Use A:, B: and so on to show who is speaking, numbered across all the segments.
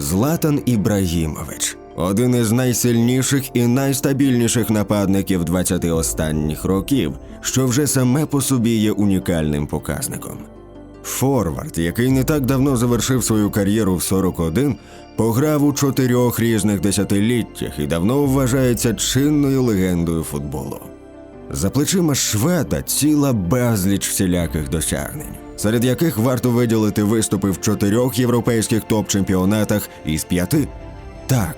A: Златан Ібрагімович один із найсильніших і найстабільніших нападників 20 останніх років, що вже саме по собі є унікальним показником. Форвард, який не так давно завершив свою кар'єру в 41, пограв у чотирьох різних десятиліттях і давно вважається чинною легендою футболу. За плечима шведа ціла безліч всіляких досягнень, серед яких варто виділити виступи в чотирьох європейських топ-чемпіонатах із п'яти. Так,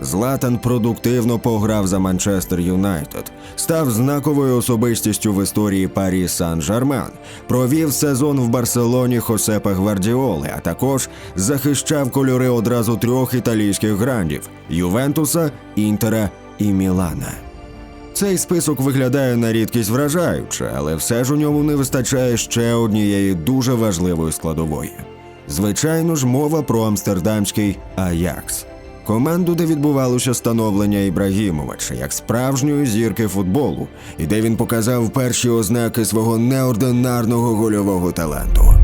A: Златан продуктивно пограв за Манчестер Юнайтед, став знаковою особистістю в історії Парі Сан-Жермен, провів сезон в Барселоні Хосепа Гвардіоли, а також захищав кольори одразу трьох італійських грандів Ювентуса, Інтера і Мілана. Цей список виглядає на рідкість вражаюче, але все ж у ньому не вистачає ще однієї дуже важливої складової. Звичайно ж, мова про амстердамський Аякс. Команду, де відбувалося становлення Ібрагімовича як справжньої зірки футболу, і де він показав перші ознаки свого неординарного гольового таланту.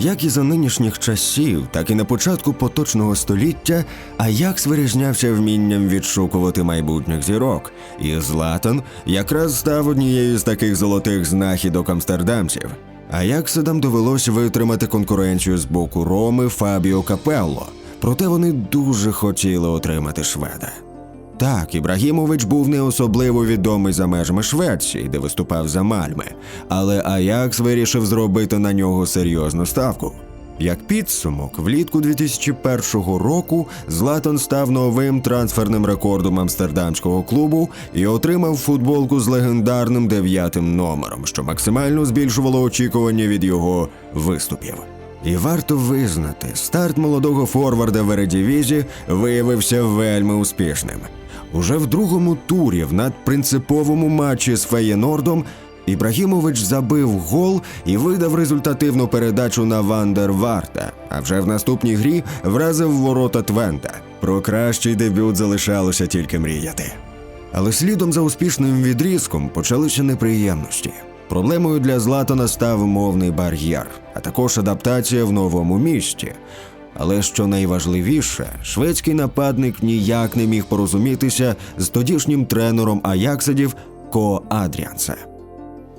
A: Як і за нинішніх часів, так і на початку поточного століття Аякс вирізнявся вмінням відшукувати майбутніх зірок, і Златан якраз став однією з таких золотих знахідок амстердамців. Аяксидам довелось витримати конкуренцію з боку Роми Фабіо Капелло, проте вони дуже хотіли отримати шведа. Так, Ібрагімович був не особливо відомий за межами Швеції, де виступав за Мальми, але Аякс вирішив зробити на нього серйозну ставку. Як підсумок, влітку 2001 року Златан став новим трансферним рекордом амстердамського клубу і отримав футболку з легендарним дев'ятим номером, що максимально збільшувало очікування від його виступів. І варто визнати, старт молодого форварда в Ередівізі виявився вельми успішним. Уже в другому турі в надпринциповому матчі з Феєнордом Ібрагімович забив гол і видав результативну передачу на Вандер Варта. А вже в наступній грі вразив ворота Твента. Про кращий дебют залишалося тільки мріяти. Але слідом за успішним відрізком почалися неприємності. Проблемою для Златана став мовний бар'єр, а також адаптація в новому місті. Але що найважливіше, шведський нападник ніяк не міг порозумітися з тодішнім тренером Аяксидів Ко Адріансе.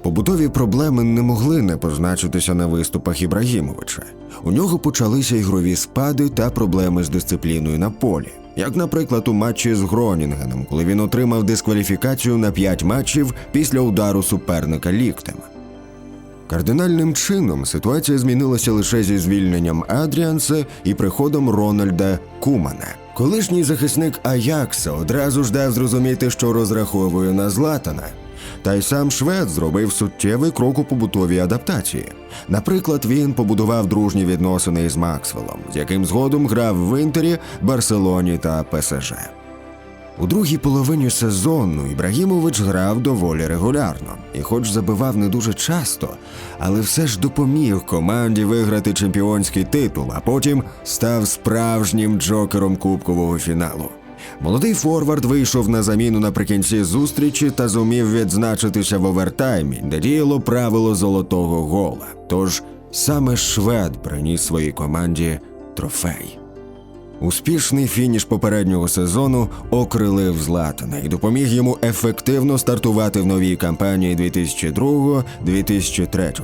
A: Побутові проблеми не могли не позначитися на виступах Ібрагімовича. У нього почалися ігрові спади та проблеми з дисципліною на полі, як, наприклад, у матчі з Гронінгеном, коли він отримав дискваліфікацію на 5 матчів після удару суперника ліктем. Кардинальним чином ситуація змінилася лише зі звільненням Адріанса і приходом Рональда Кумана. Колишній захисник Аякса одразу ж дав зрозуміти, що розраховує на Златана. Та й сам швед зробив суттєвий крок у побутовій адаптації. Наприклад, він побудував дружні відносини із Максвеллом, з яким згодом грав в Інтері, Барселоні та ПСЖ. У другій половині сезону Ібрагімович грав доволі регулярно і, хоч забивав не дуже часто, але все ж допоміг команді виграти чемпіонський титул, а потім став справжнім джокером кубкового фіналу. Молодий форвард вийшов на заміну наприкінці зустрічі та зумів відзначитися в овертаймі, де діяло правило золотого гола. Тож саме швед приніс своїй команді трофей. Успішний фініш попереднього сезону окрилив Златана і допоміг йому ефективно стартувати в новій кампанії 2002-2003.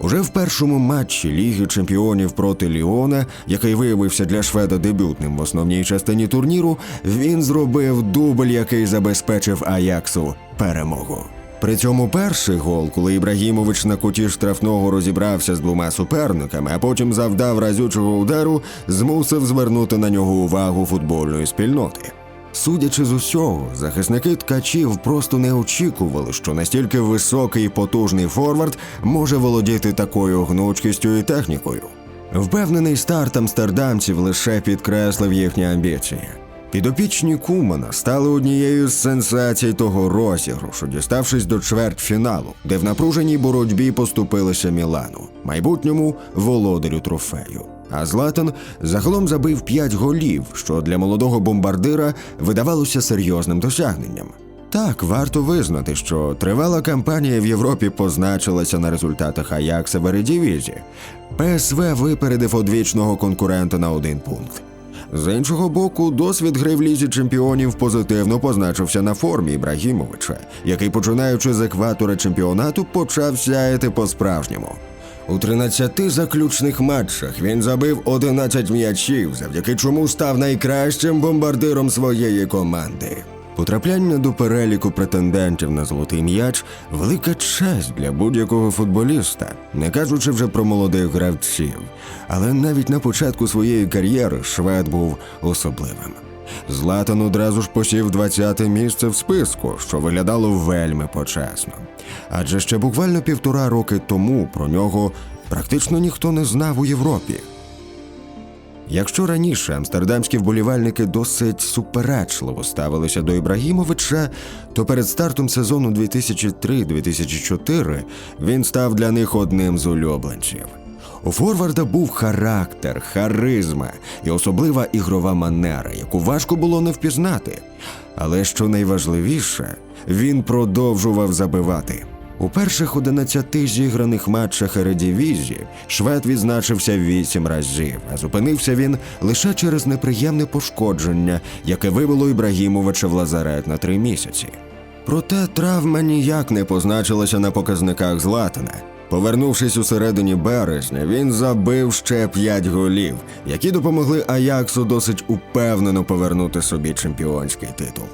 A: Уже в першому матчі Ліги Чемпіонів проти Ліона, який виявився для шведа дебютним в основній частині турніру, він зробив дубль, який забезпечив Аяксу перемогу. При цьому перший гол, коли Ібрагімович на куті штрафного розібрався з двома суперниками, а потім завдав разючого удару, змусив звернути на нього увагу футбольної спільноти. Судячи з усього, захисники ткачів просто не очікували, що настільки високий і потужний форвард може володіти такою гнучкістю і технікою. Впевнений старт амстердамців лише підкреслив їхні амбіції. Підопічні Кумана стали однією з сенсацій того розіграшу, діставшись до чвертьфіналу, де в напруженій боротьбі поступилися Мілану, майбутньому володарю трофею. А Златан загалом забив 5 голів, що для молодого бомбардира видавалося серйозним досягненням. Так, варто визнати, що тривала кампанія в Європі позначилася на результатах Аякса в Ередівізі. ПСВ випередив одвічного конкурента на один пункт. З іншого боку, досвід гри в лізі чемпіонів позитивно позначився на формі Ібрагімовича, який, починаючи з екватора чемпіонату, почав сяяти по-справжньому. У 13 заключних матчах він забив 11 м'ячів, завдяки чому став найкращим бомбардиром своєї команди. Потрапляння до переліку претендентів на золотий м'яч велика честь для будь-якого футболіста, не кажучи вже про молодих гравців. Але навіть на початку своєї кар'єри швед був особливим. Златан одразу ж посів 20-те місце в списку, що виглядало вельми почесно. Адже ще буквально півтора роки тому про нього практично ніхто не знав у Європі. Якщо раніше амстердамські вболівальники досить суперечливо ставилися до Ібрагімовича, то перед стартом сезону 2003-2004 він став для них одним з улюбленців. У Форварда був характер, харизма і особлива ігрова манера, яку важко було не впізнати. Але що найважливіше, він продовжував забивати. У перших 11 зіграних матчах Ередівізі швед відзначився 8 разів, а зупинився він лише через неприємне пошкодження, яке вивело Ібрагімовича в лазарет на три місяці. Проте травма ніяк не позначилася на показниках Златана. Повернувшись у середині березня, він забив ще 5 голів, які допомогли Аяксу досить упевнено повернути собі чемпіонський титул.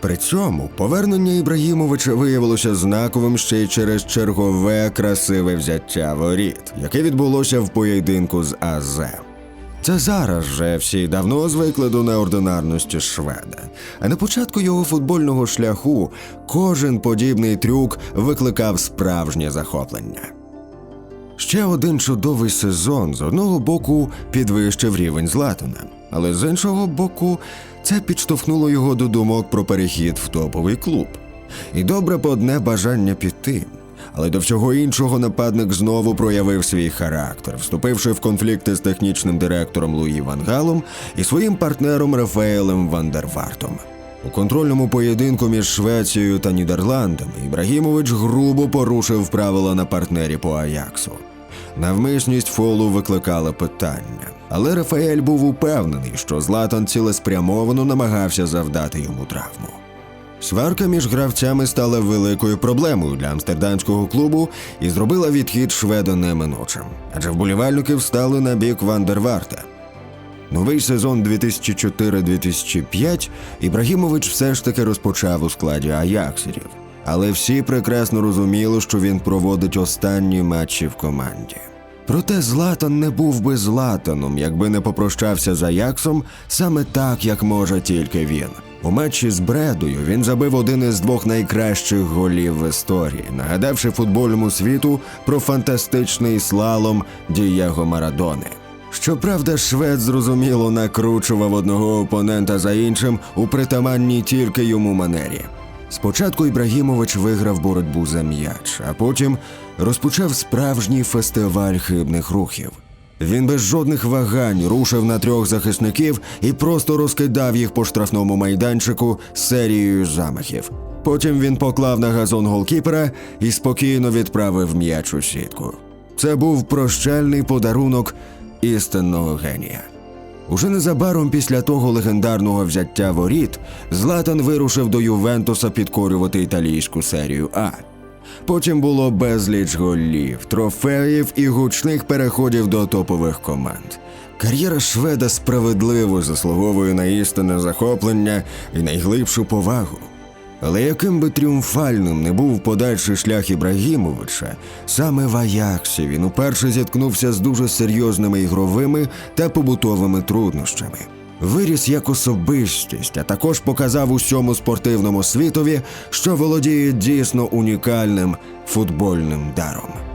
A: При цьому повернення Ібрагімовича виявилося знаковим ще й через чергове красиве взяття воріт, яке відбулося в поєдинку з АЗ. Це зараз же всі давно звикли до неординарності шведа. А на початку його футбольного шляху кожен подібний трюк викликав справжнє захоплення. Ще один чудовий сезон з одного боку підвищив рівень Златана, але з іншого боку, це підштовхнуло його до думок про перехід в топовий клуб. І добре б одне бажання піти. Але до всього іншого нападник знову проявив свій характер, вступивши в конфлікти з технічним директором Луї Вангалом і своїм партнером Рафаелем Вандервартом. У контрольному поєдинку між Швецією та Нідерландами Ібрагімович грубо порушив правила на партнері по Аяксу. Навмисність фолу викликала питання, але Рафаель був упевнений, що Златан цілеспрямовано намагався завдати йому травму. Сварка між гравцями стала великою проблемою для амстердамського клубу і зробила відхід шведа неминучим, адже вболівальники встали на бік Вандерварта. Новий сезон 2004-2005 Ібрагімович все ж таки розпочав у складі Аяксерів. Але всі прекрасно розуміли, що він проводить останні матчі в команді. Проте Златан не був би Златаном, якби не попрощався з Аяксом саме так, як може тільки він. У матчі з Бредою він забив один із двох найкращих голів в історії, нагадавши футбольному світу про фантастичний слалом Дієго Марадони. Щоправда, швед зрозуміло накручував одного опонента за іншим у притаманній тільки йому манері. Спочатку Ібрагімович виграв боротьбу за м'яч, а потім розпочав справжній фестиваль хибних рухів. Він без жодних вагань рушив на трьох захисників і просто розкидав їх по штрафному майданчику серією замахів. Потім він поклав на газон голкіпера і спокійно відправив м'яч у сітку. Це був прощальний подарунок істинного генія. Уже незабаром після того легендарного взяття воріт Златан вирушив до Ювентуса підкорювати італійську серію А. Потім було безліч голів, трофеїв і гучних переходів до топових команд. Кар'єра шведа справедливо заслуговує на істинне захоплення і найглибшу повагу. Але яким би тріумфальним не був подальший шлях Ібрагімовича, саме в Аяксі він уперше зіткнувся з дуже серйозними ігровими та побутовими труднощами. Виріс як особистість, а також показав усьому спортивному світові, що володіє дійсно унікальним футбольним даром.